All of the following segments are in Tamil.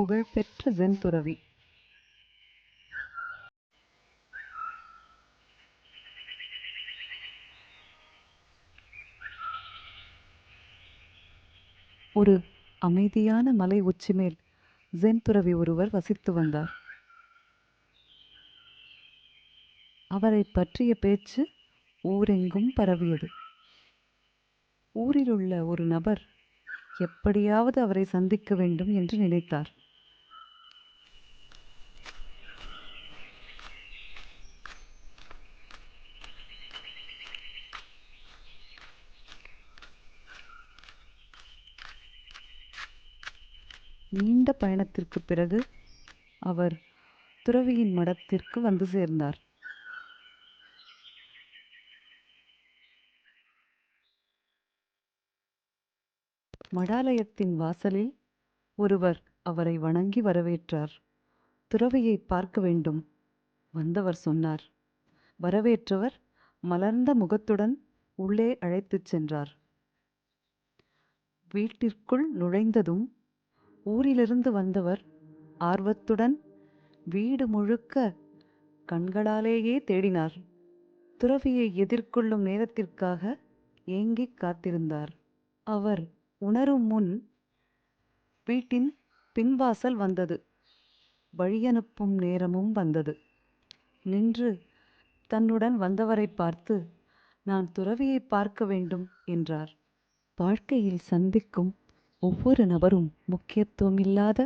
புகழ்பெற்ற ஜென் துறவி ஒரு அமைதியான மலை உச்சி மேல் ஜென் துறவி ஒருவர் வசித்து வந்தார். அவரை பற்றிய பேச்சு ஊரெங்கும் பரவியது. ஊரிலுள்ள ஒரு நபர் எப்படியாவது அவரை சந்திக்க வேண்டும் என்று நினைத்தார். நீண்ட பயணத்திற்குப் பிறகு அவர் துறவியின் மடத்திற்கு வந்து சேர்ந்தார். மடாலயத்தின் வாசலில் ஒருவர் அவரை வணங்கி வரவேற்றார். துறவியை பார்க்க வேண்டும் வந்தவர் சொன்னார். வரவேற்றவர் மலர்ந்த முகத்துடன் உள்ளே அழைத்துச் சென்றார். வீட்டிற்குள் நுழைந்ததும் ஊரிலிருந்து வந்தவர் ஆர்வத்துடன் வீடு முழுக்க கண்களாலேயே தேடினார். துறவியை எதிர்கொள்ளும் நேரத்திற்காக ஏங்கிக் காத்திருந்தார். அவர் உணரும் முன் வீட்டின் பின்வாசல் வந்தது. வழியனுப்பும் நேரமும் வந்தது. நின்று தன்னுடன் வந்தவரைப் பார்த்து நான் துறவியை பார்க்க வேண்டும் என்றார். வாழ்க்கையில் சந்திக்கும் ஒவ்வொரு நபரும் முக்கியத்துவமில்லாத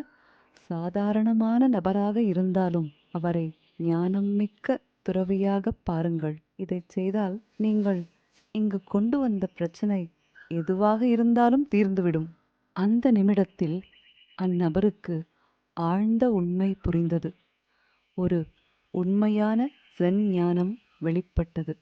சாதாரணமான நபராக இருந்தாலும் அவரை ஞானம் மிக்க துறவியாகப் பாருங்கள். இதைச் செய்தால் நீங்கள் இங்கு கொண்டு வந்த பிரச்சனை எதுவாக இருந்தாலும் தீர்ந்துவிடும். அந்த நிமிடத்தில் அந்நபருக்கு ஆழ்ந்த உண்மை புரிந்தது. ஒரு உண்மையான சென் ஞானம் வெளிப்பட்டது.